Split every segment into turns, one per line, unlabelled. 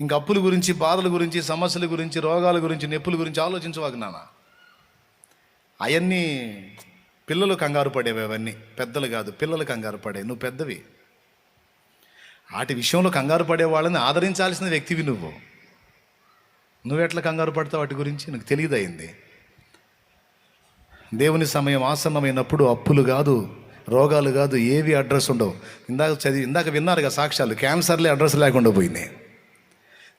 ఇంక అప్పుల గురించి బాధల గురించి సమస్యల గురించి రోగాల గురించి నొప్పుల గురించి ఆలోచించవాకు నాన్న. అవన్నీ పిల్లలు కంగారు పడేవి అవన్నీ. పెద్దలు కాదు పిల్లలు కంగారు పడే నువ్వు పెద్దవి. వాటి విషయంలో కంగారు పడే వాళ్ళని ఆదరించాల్సిన వ్యక్తివి నువ్వు. నువ్వెట్లా కంగారు పడతావు వాటి గురించి? నాకు తెలియదు అయింది. దేవుని సమయం ఆసన్నమైనప్పుడు అప్పులు కాదు రోగాలు కాదు ఏవి అడ్రస్ ఉండవు. ఇందాక చదివి ఇందాక విన్నారుగా సాక్ష్యాలు క్యాన్సర్లే అడ్రస్ లేకుండా పోయినాయి.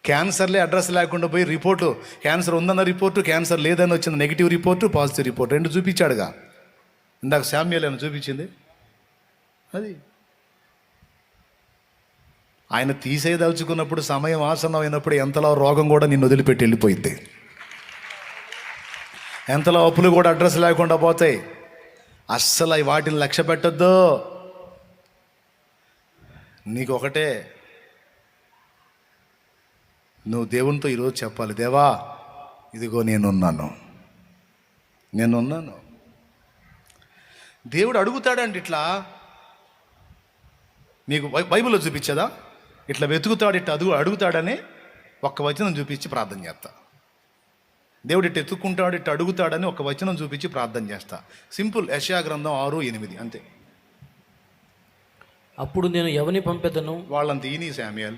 క్యాన్సర్లే అడ్రస్ లేకుండా పోయి రిపోర్టు క్యాన్సర్ ఉందన్న రిపోర్టు క్యాన్సర్ లేదని వచ్చింది నెగిటివ్ రిపోర్టు పాజిటివ్ రిపోర్ట్ రెండు చూపించాడుగా. ఇందాక శామ్యాలు అని చూపించింది? అది. ఆయన తీసేదలుచుకున్నప్పుడు సమయం ఆసనం అయినప్పుడు ఎంతలో రోగం కూడా నిన్ను వదిలిపెట్టి వెళ్ళిపోయింది ఎంతలో అప్పులు కూడా అడ్రస్ లేకుండా పోతాయి. అస్సలు అవి వాటిని లక్ష్య పెట్టద్దు. నీకు ఒకటే నువ్వు దేవునితో ఈరోజు చెప్పాలి దేవా ఇదిగో నేనున్నాను. నేనున్నాను. దేవుడు అడుగుతాడండి ఇట్లా. మీకు బై- బైబిల్లో చూపించదా? ఇట్లా వెతుకుతాడు ఇట్లా అడుగు అడుగుతాడని ఒక్క వచనం చూపించి ప్రార్థన చేస్తా. దేవుడు ఇట్లా ఎత్తుక్కుంటాడు ఇట్లా అడుగుతాడని ఒక వచనం చూపించి ప్రార్థన చేస్తా. సింపుల్ యశా గ్రంథం ఆరు ఎనిమిది అంతే.
అప్పుడు నేను ఎవని పంపెదను?
వాళ్ళంత ఈని శామ్యుయల్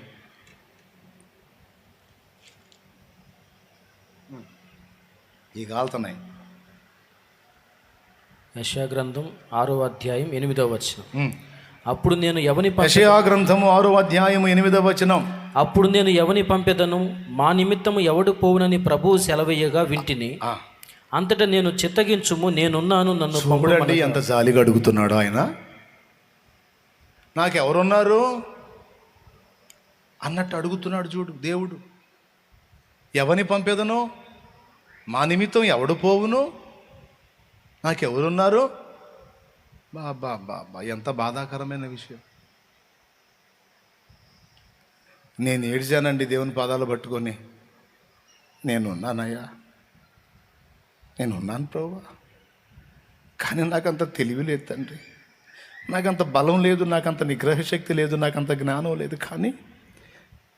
ఈ కాలుతున్నాయి
యశా గ్రంథం ఆరో అధ్యాయం ఎనిమిదవ వచనం. అప్పుడు నేను ఎవని
గ్రంథము ఆరో అధ్యాయము ఎనిమిదవ వచనం.
అప్పుడు నేను ఎవని పంపెదను? మా నిమిత్తము ఎవడు పోవునని ప్రభువు సెలవయ్యగా వింటిని. అంతటా నేను చిత్తగించుము నేనున్నాను నన్ను
చూడండి. ఎంత జాలిగా అడుగుతున్నాడు ఆయన. నాకెవరున్నారు? అన్నట్టు అడుగుతున్నాడు చూడు దేవుడు. ఎవని పంపేదను? మా నిమిత్తం ఎవడు పోవును? నాకెవరున్నారు? బాబా బాబా ఎంత బాధాకరమైన విషయం. నేను ఏడ్చానండి దేవుని పాదాలు పట్టుకొని. నేనున్నానయ్యా. నేనున్నాను ప్రభు కానీ నాకంత తెలివి లేదు తండ్రి. నాకంత బలం లేదు నాకంత నిగ్రహ శక్తి లేదు నాకంత జ్ఞానం లేదు. కానీ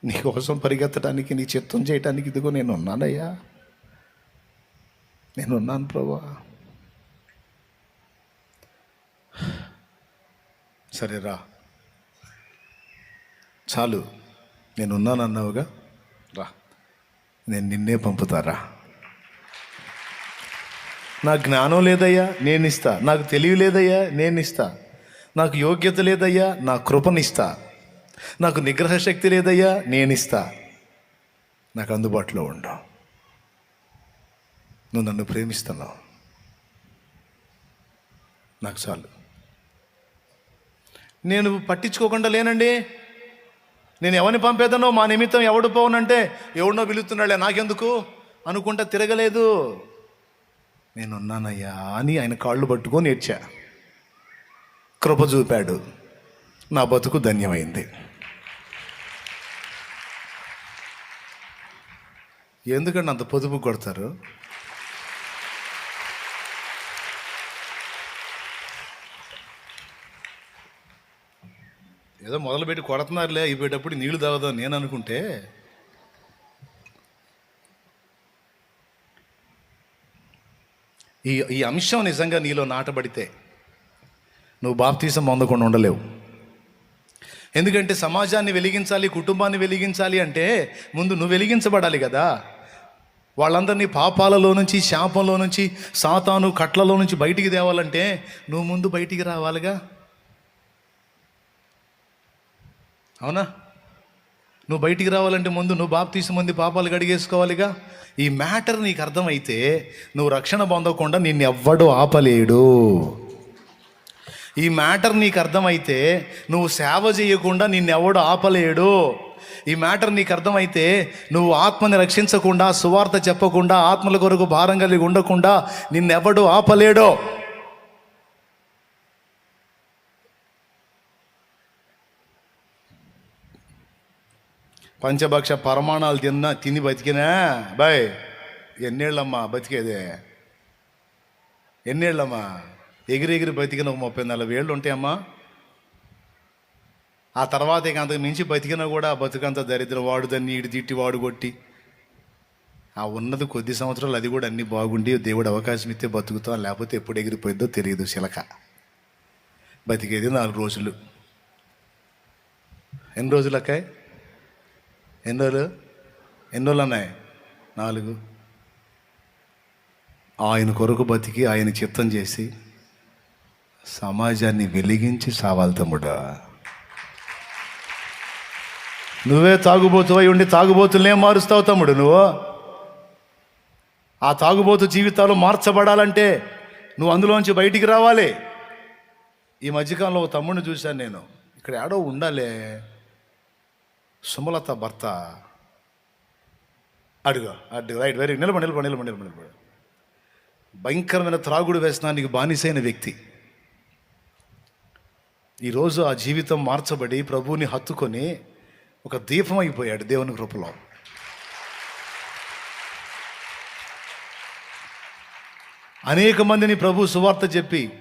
నీ కోసం పరిగెత్తడానికి నీ చిత్తం చేయడానికి ఇదిగో నేను ఉన్నానయ్యా నేను ఉన్నాను ప్రభా. సరే రా. చాలు. నేను ఉన్నాను అన్నావుగా? రా. నేను నిన్నే పంపుతారా నాకు జ్ఞానం లేదయ్యా నేను ఇస్తా. నాకు తెలివి లేదయ్యా నేను ఇస్తా. నాకు యోగ్యత లేదయ్యా నా కృపనిస్తా. నాకు నిగ్రహ శక్తి లేదయ్యా నేను ఇస్తా. నాకు అందుబాటులో ఉండు. నువ్వు నన్ను ప్రేమిస్తున్నావు. నాకు చాలు. నేను పట్టించుకోకుండా లేనండి. నేను ఎవరిని పంపేదనో మా నిమిత్తం ఎవడు పోవనంటే ఎవడో పిలుస్తున్నాడే నాకెందుకు? అనుకుంటా తిరగలేదు. నేనున్నానయ్యా అని ఆయన కాళ్ళు పట్టుకొని ఏడ్చా. కృప చూపాడు. నా బతుకు ధన్యమైంది. ఎందుకంటే అంత పొదుపు కొడతారు? ఏదో మొదలుపెట్టి కొడుతున్నారులే అయిపోయేటప్పుడు నీళ్ళు తాగుదాం నేను అనుకుంటే. ఈ ఈ అంశం నిజంగా నీలో నాటబడితే నువ్వు బాప్తీసం పొందకుండా ఉండలేవు. ఎందుకంటే సమాజాన్ని వెలిగించాలి కుటుంబాన్ని వెలిగించాలి అంటే ముందు నువ్వు వెలిగించబడాలి కదా. వాళ్ళందరినీ పాపాలలో నుంచి శాపంలో నుంచి సాతాను కట్లలో నుంచి బయటికి తేవాలంటే నువ్వు ముందు బయటికి రావాలిగా. అవునా? నువ్వు బయటికి రావాలంటే ముందు నువ్వు బాప్తీసం ముందు పాపాలు కడిగేసుకోవాలిగా? ఈ మ్యాటర్ నీకు అర్థమైతే నువ్వు రక్షణ పొందకుండా నిన్ను ఎవ్వడు ఆపలేడు. ఈ మ్యాటర్ నీకు అర్థమైతే నువ్వు సేవ చేయకుండా నిన్నెవడు ఆపలేడు. ఈ మ్యాటర్ నీకు అర్థమైతే నువ్వు ఆత్మని రక్షించకుండా సువార్త చెప్పకుండా ఆత్మల కొరకు భారం కలిగి ఉండకుండా నిన్నెవడు ఆపలేడో. పంచభక్ష పరమాణాలు తిన్నా తిని బతికినా బాయ్ ఎన్నేళ్ళమ్మా బతికేదే? ఎన్నేళ్ళమ్మా? ఎగిరి ఎగిరి బతికిన ఒక ముప్పై నలభై ఏళ్ళు ఉంటాయమ్మా. ఆ తర్వాత ఇక అంతకు మించి బతికినా కూడా బతుకంత దరిద్రం వాడు దాన్ని ఈడు తిట్టి వాడు కొట్టి. ఆ ఉన్నది కొద్ది సంవత్సరాలు అది కూడా అన్ని బాగుండి దేవుడు అవకాశం ఇస్తే బతుకుతాం లేకపోతే ఎప్పుడు ఎగిరిపోయిందో తెలియదు శిలక. బతికేది నాలుగు రోజులు. ఎన్ని రోజులు అక్కాయ్ ఎన్ని రోజులు? ఎన్ని రోజులు అన్నాయి? నాలుగు. ఆయన కొరకు బతికి ఆయన చిత్తం చేసి సమాజాన్ని వెలిగించి సావాలి తమ్ముడా. నువ్వే తాగుబోతువై ఉండి తాగుబోతులనే మారుస్తావు తమ్ముడు నువ్వు. ఆ తాగుబోతు జీవితాలు మార్చబడాలంటే నువ్వు అందులోంచి బయటికి రావాలి. ఈ మధ్యకాలంలో ఒక తమ్ముడిని చూశాను నేను. ఇక్కడ ఏడో ఉండాలే. సుమలత భర్త అడుగు అడుగు రైట్ వెరీ నిలబడి నిలబడి నిలబడి నిలబడి నిలబడి. భయంకరమైన త్రాగుడు వ్యసనానికి బానిసైన వ్యక్తి. ఈరోజు ఆ జీవితం మార్చబడి ప్రభువుని హత్తుకొని ఒక దీపం అయిపోయాడు దేవుని కృపలో. అనేక మందిని ప్రభు సువార్త చెప్పి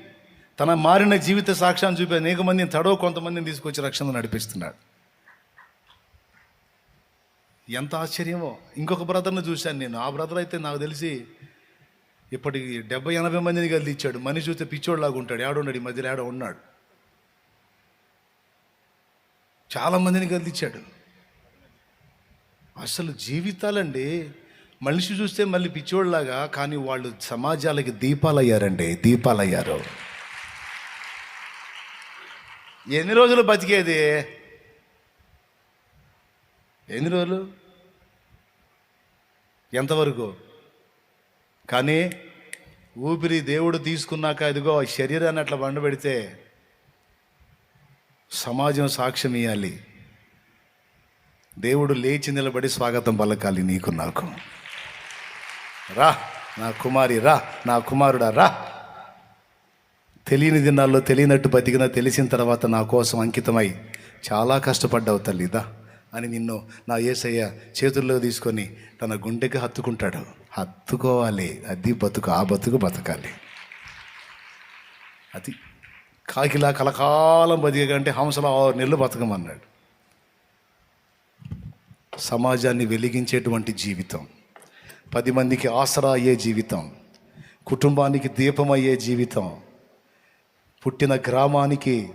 తన మారిన జీవిత సాక్ష్యాన్ని చూపి అనేక మందిని తడవ కొంతమందిని తీసుకొచ్చి రక్షణ నడిపిస్తున్నాడు. ఎంత ఆశ్చర్యమో. ఇంకొక బ్రదర్ని చూశాను నేను. ఆ బ్రదర్ అయితే నాకు తెలిసి ఇప్పటికి డెబ్బై ఎనభై మందిని కలిసి ఇచ్చాడు. మనిషి చూస్తే పిచ్చోడ్లాగా ఉంటాడు. ఏడున్నాడు ఈ మధ్యలో ఏడ ఉన్నాడు. చాలా మందిని గదిలిచ్చాడు అసలు జీవితాలండి మనిషి చూస్తే మళ్ళీ పిచ్చోళ్ళలాగా కానీ వాళ్ళు సమాజాలకి దీపాలు అయ్యారండి ఎన్ని రోజులు బతికేది? ఎన్ని రోజులు? ఎంతవరకు? కానీ ఊపిరి దేవుడు తీసుకున్నాక ఇదిగో శరీరాన్ని అట్లా బండబెడితే సమాజం సాక్ష్యం ఇవ్వాలి దేవుడు లేచి నిలబడి స్వాగతం పలకాలి నీకు నాకు. రా నా కుమారి రా నా కుమారుడా రా. తెలియని దినాల్లో తెలియనట్టు బతికిన తెలిసిన తర్వాత నా కోసం అంకితమై చాలా కష్టపడ్డావు తల్లిదా అని నిన్ను నా ఏసయ్య చేతుల్లో తీసుకొని తన గుండెకి హత్తుకుంటాడు. హత్తుకోవాలి. అది బతుకు ఆ బతుకు బతకాలి. అది కాకిలా కలకాలం బతికంటే హంసలా ఆరు నెలలు బతకమన్నాడు. సమాజాన్ని వెలిగించేటువంటి జీవితం పది మందికి ఆసరా అయ్యే జీవితం కుటుంబానికి దీపం అయ్యే జీవితం పుట్టిన గ్రామానికి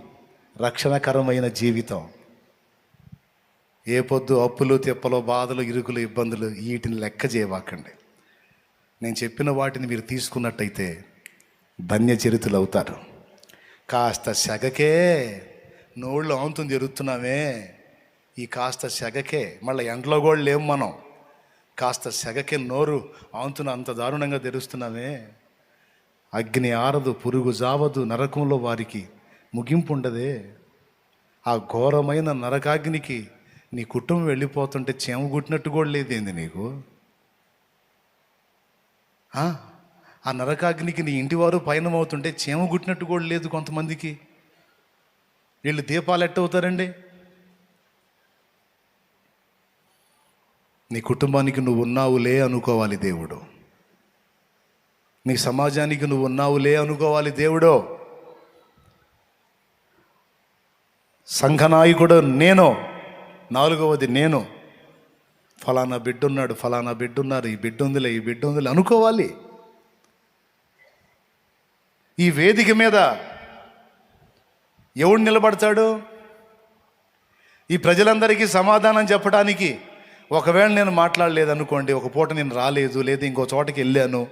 రక్షణకరమైన జీవితం ఏ పొద్దు అప్పులు తిప్పలు బాధలు ఇరుకులు ఇబ్బందులు వీటిని లెక్క చేయవాకండి నేను చెప్పిన వాటిని మీరు తీసుకున్నట్టయితే ధన్యచరితులు అవుతారు కాస్త సెగకే నోళ్ళు ఆంతం జరుగుతున్నామే ఈ కాస్త సెగకే మళ్ళీ ఎండలో కూడా లేం మనం. కాస్త సెగకే నోరు ఆంతున అంత దారుణంగా తెరుస్తున్నామే. అగ్ని ఆరదు పురుగు జావదు నరకంలో వారికి ముగింపు ఉండదే. ఆ ఘోరమైన నరకాగ్నికి నీ కుటుంబం వెళ్ళిపోతుంటే చేమ గుట్టినట్టు కూడా లేదేంది నీకు? ఆ? నరకాగ్నికి నీ ఇంటివారు పయనమవుతుంటే చేమ గుట్టినట్టు కూడా లేదు కొంతమందికి. వీళ్ళు దీపాలు ఎట్టవుతారండి? నీ కుటుంబానికి నువ్వు ఉన్నావులే అనుకోవాలి దేవుడు. నీ సమాజానికి నువ్వు ఉన్నావులే అనుకోవాలి దేవుడో. సంఘనాయకుడు నేను. నాలుగవది నేను. ఫలానా బిడ్డ ఉన్నాడు ఫలానా బిడ్డ ఉన్నారు ఈ బిడ్డుందిలే ఈ బిడ్డ ఉందిలే అనుకోవాలి. ఈ వేదిక మీద ఎవడు నిలబడతాడు? ఈ ప్రజలందరికీ సమాధానం చెప్పడానికి ఒకవేళ నేను మాట్లాడలేదనుకోండి ఒక పూట నేను రాలేదు లేదా ఇంకో చోటకి వెళ్ళాను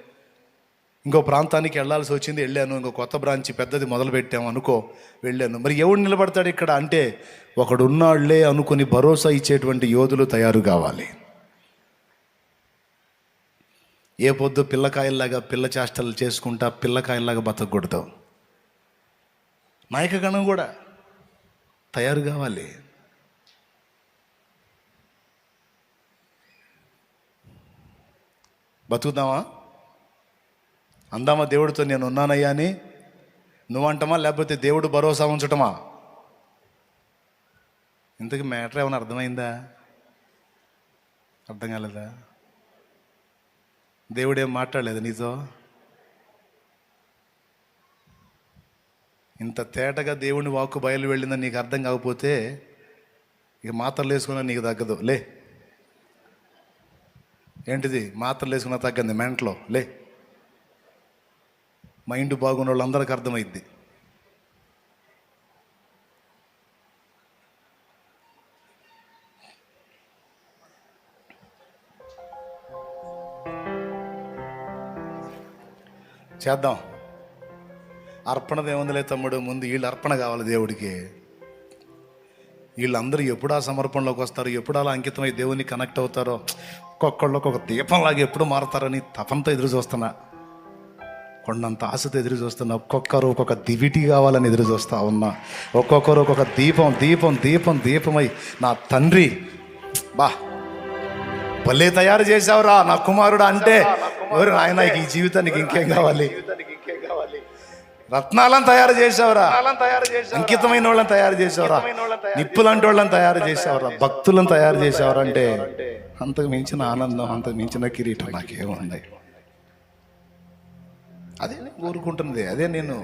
ఇంకో ప్రాంతానికి వెళ్ళాల్సి వచ్చింది వెళ్ళాను. ఇంకో కొత్త బ్రాంచ్ పెద్దది మొదలు పెట్టాము అనుకో వెళ్ళాను. మరి ఎవడు నిలబడతాడు ఇక్కడ? అంటే ఒకడు ఉన్నాళ్ళే అనుకుని భరోసా ఇచ్చేటువంటి యోధులు తయారు కావాలి. ఏ పొద్దు పిల్లకాయల్లాగా పిల్ల చేష్టలు చేసుకుంటా పిల్లకాయల్లాగా బతకూడదు. నాయకగణం కూడా తయారు కావాలి. బతుకుదామా అందామా దేవుడితో నేను ఉన్నానయ్యా అని? నువ్వంటమా? లేకపోతే దేవుడు భరోసా ఉంచటమా? ఇంతకు మ్యాటర్ ఏమైనా అర్థమైందా? అర్థం కాలేదా? దేవుడేం మాట్లాడలేదు నీతో? ఇంత తేటగా దేవుని వాక్కు బయలు వెళ్ళిందని నీకు అర్థం కాకపోతే ఇక మాత్రలు వేసుకున్నా నీకు తగ్గదు. లే. ఏంటిది? మాత్రలు వేసుకున్నా తగ్గింది మెంట్లో. లే. మైండ్ బాగున్న వాళ్ళందరికీ అర్థమైద్ది. చేద్దాం. అర్పణది ఏముందిలే తమ్ముడు ముందు వీళ్ళు అర్పణ కావాలి దేవుడికి. వీళ్ళందరూ ఎప్పుడు ఆ సమర్పణలోకి వస్తారు ఎప్పుడు అలా అంకితమై దేవుని కనెక్ట్ అవుతారో. ఒక్కొక్కళ్ళు ఒక్కొక్క దీపంలాగా ఎప్పుడు మారతారని తపంతో ఎదురు చూస్తున్నా. కొండంత ఆశతో ఎదురు చూస్తున్న ఒక్కొక్కరు ఒక్కొక్క దివిటి కావాలని ఎదురు చూస్తూ ఉన్నా. ఒక్కొక్కరు ఒక్కొక్క దీపం దీపం దీపం దీపమై నా తండ్రి బా భలే తయారు చేసావురా నా కుమారుడు అంటే. ఎవరు ఆయన ఈ జీవితానికి ఇంకేం కావాలి? రత్నాలను తయారు చేసావురా అంకితమైన వాళ్ళని తయారు చేసావురా నిప్పులాంటి వాళ్ళని తయారు చేసావురా భక్తులను తయారు చేసావురా అంటే అంతకు మించిన ఆనందం అంతకు మించిన కిరీటం నాకేముంది అదే నేను కోరుకుంటున్నది అదే నేను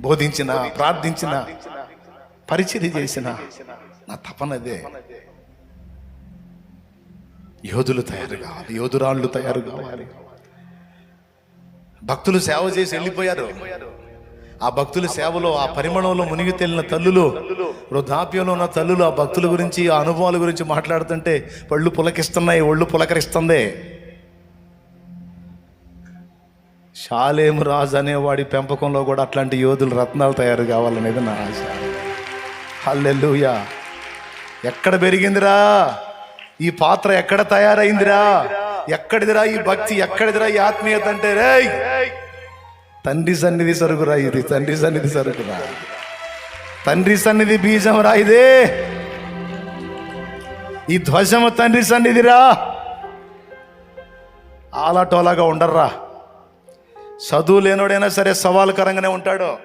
బోధించిన ప్రార్థించిన పరిచయం చేసిన నా తపనదే యోధులు తయారు కావాలి యోధురాళ్ళు తయారు కావాలి. భక్తులు సేవ చేసి వెళ్ళిపోయారు. ఆ భక్తుల సేవలో ఆ పరిమళంలో మునిగి తేలిన తల్లులు వృద్ధాప్యంలో ఉన్న తల్లులు ఆ భక్తుల గురించి ఆ అనుభవాల గురించి మాట్లాడుతుంటే పళ్ళు పులకిస్తున్నాయి ఒళ్ళు పులకరిస్తుంది. షాలేము రాజు అనేవాడి పెంపకంలో కూడా అట్లాంటి యోధులు రత్నాలు తయారు కావాలనేది నా ఆశ. హల్లెల్లుయా ఎక్కడ పెరిగిందిరా? ఈ పాత్ర ఎక్కడ తయారైందిరా? ఎక్కడిదిరా ఈ భక్తి? ఎక్కడిదిరా ఈ ఆత్మీయత అంటే రేయ్! తండ్రి సన్నిధి సరుకురా ఇది తండ్రి సన్నిధి సరుకురా తండ్రి సన్నిధి బీజం రా ఇదే. ఈ ధ్వజము తండ్రి సన్నిధిరా. ఆలాటోలాగా ఉండర్రా. చదువు లేనోడైనా సరే సవాలుకరంగానే ఉంటాడు.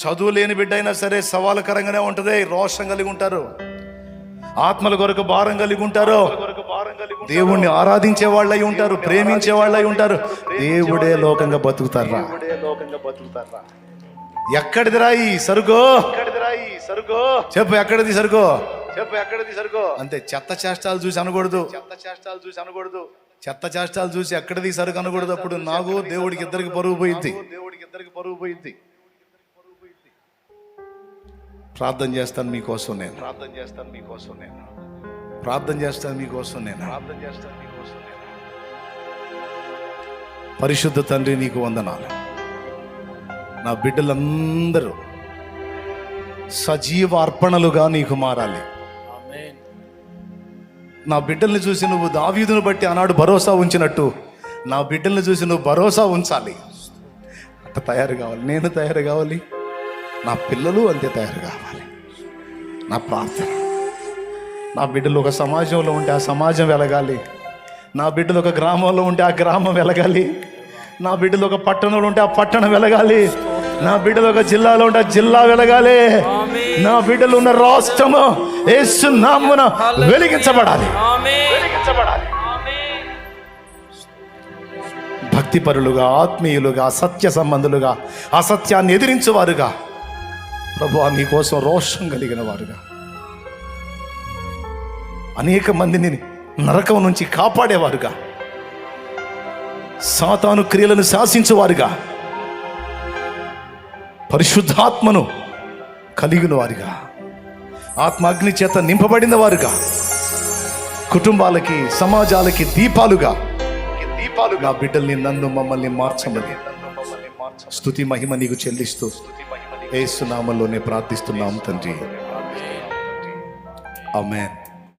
చదువు లేని బిడ్డ అయినా సరే సవాలుకరంగానే ఉంటుంది రోషం కలిగి ఉంటారు. ఆత్మల కొరకు భారం కలిగి ఉంటారు. దేవుణ్ణి ఆరాధించే వాళ్ళై ఉంటారు ప్రేమించే వాళ్ళై ఉంటారు. దేవుడే లోకంగా బతుకుతారా? ఎక్కడిదిరా ఈ సరుకు సరుకు? చెప్పు ఎక్కడిది సరుకు? చెప్పు ఎక్కడిది సరుకు? అంతే చెత్త చేష్టాలు చూసి అనకూడదు. చెత్త చేష్టాలు చూసి అనకూడదు. చెత్త చేష్టాలు చూసి ఎక్కడిది సరుకు అనకూడదు అప్పుడు నాకు దేవుడికి ఇద్దరికి పరుగు పోయింది. దేవుడికి ఇద్దరికి పరుగు పోయింది. ప్రార్థన చేస్తాను మీకోసం నేను. ప్రార్థన చేస్తాను మీకోసం నేను. ప్రార్థన చేస్తాను మీకోసం నేను. ప్రార్థన చేస్తాను మీకోసం నేను. పరిశుద్ధ తండ్రి నీకు వందనాలు. నా బిడ్డలందరూ సజీవ అర్పణలుగా నీకు మారాలి. నా బిడ్డల్ని చూసి నువ్వు దావీదును బట్టి ఆనాడు భరోసా ఉంచినట్టు నా బిడ్డల్ని చూసి నువ్వు భరోసా ఉంచాలి. అంత తయారు కావాలి. నేను తయారు కావాలి. నా పిల్లలు అంతే తయారు కావాలి. నా ప్రార్థన. నా బిడ్డలు ఒక సమాజంలో ఉంటే ఆ సమాజం వెలగాలి. నా బిడ్డలు ఒక గ్రామంలో ఉంటే ఆ గ్రామం వెలగాలి. నా బిడ్డలు ఒక పట్టణంలో ఉంటే ఆ పట్టణం వెలగాలి. నా బిడ్డలు ఒక జిల్లాలో ఉంటే ఆ జిల్లా వెలగాలి. నా బిడ్డలు ఉన్న రాష్ట్రము యేసు నామమున వెలిగించబడాలి.
ఆమేన్
భక్తిపరులుగా ఆత్మీయులుగా సత్య సంబంధులుగా అసత్యాన్ని ఎదిరించేవారుగా. ప్రభు మీకోసం రోషం కలిగిన వారుగా. అనేక మందిని నరకం నుంచి కాపాడేవారుగా. సాతాను క్రియలను శాసించేవారుగా. పరిశుద్ధాత్మను కలిగిన వారుగా ఆత్మాగ్ని చేత నింపబడిన వారుగా. కుటుంబాలకి సమాజాలకి దీపాలుగా. దీపాలుగా. బిడ్డల్ని నన్ను మమ్మల్ని మార్చమని. స్థుతి మహిమ నీకు చెల్లిస్తూ ఏసునామంలోనే ప్రార్థిస్తున్నాం తండ్రి. ఆమెన్.